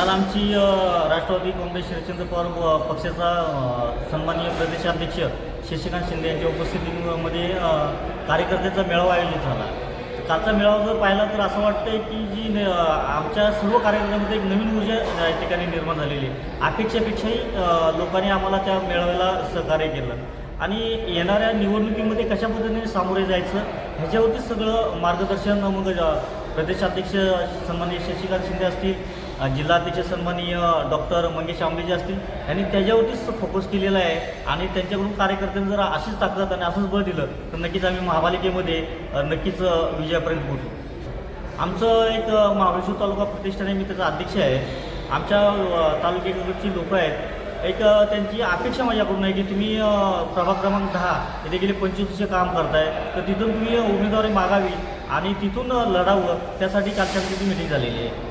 काल आमची राष्ट्रवादी काँग्रेस शरदचंद्र पवार पक्षाचा सन्माननीय प्रदेशाध्यक्ष शशिकांत शिंदे यांच्या उपस्थितीमध्ये कार्यकर्त्याचा मेळावा आयोजित झाला. तर कालचा मेळावा जर पाहिला तर असं वाटतंय की जी न- आमच्या सर्व कार्यकर्त्यांमध्ये एक नवीन ऊर्जा या ठिकाणी निर्माण झालेली आहे. अपेक्षेपेक्षाही लोकांनी आम्हाला त्या मेळाव्याला सहकार्य केलं. आणि येणाऱ्या निवडणुकीमध्ये कशा पद्धतीने सामोरे जायचं ह्याच्यावरती सगळं मार्गदर्शन मग प्रदेशाध्यक्ष सन्माननीय शशिकांत शिंदे असतील जिल्हाध्यक्ष सन्माननीय डॉक्टर मंगेश आंबेजी असतील यांनी त्याच्यावरतीच फोकस केलेला आहे. आणि त्यांच्याकडून कार्यकर्त्यांनी जर अशीच ताकद आणि असंच बळ दिलं तर नक्कीच आम्ही महापालिकेमध्ये नक्कीच विजयापर्यंत पोहोचू. आमचं एक महाबळेश्वर तालुका प्रतिष्ठान आहे मी त्याचा अध्यक्ष आहे. आमच्या तालुक्याकडची लोकं आहेत. एक त्यांची अपेक्षा माझ्याकडून आहे की तुम्ही प्रभाग क्रमांक दहा इथे गेले पंचवीस वर्ष काम करताय तर तिथून तुम्ही उमेदवारी मागावी आणि तिथून लढावं त्यासाठी कालच्या मीटिंग मिटिंग झालेली आहे.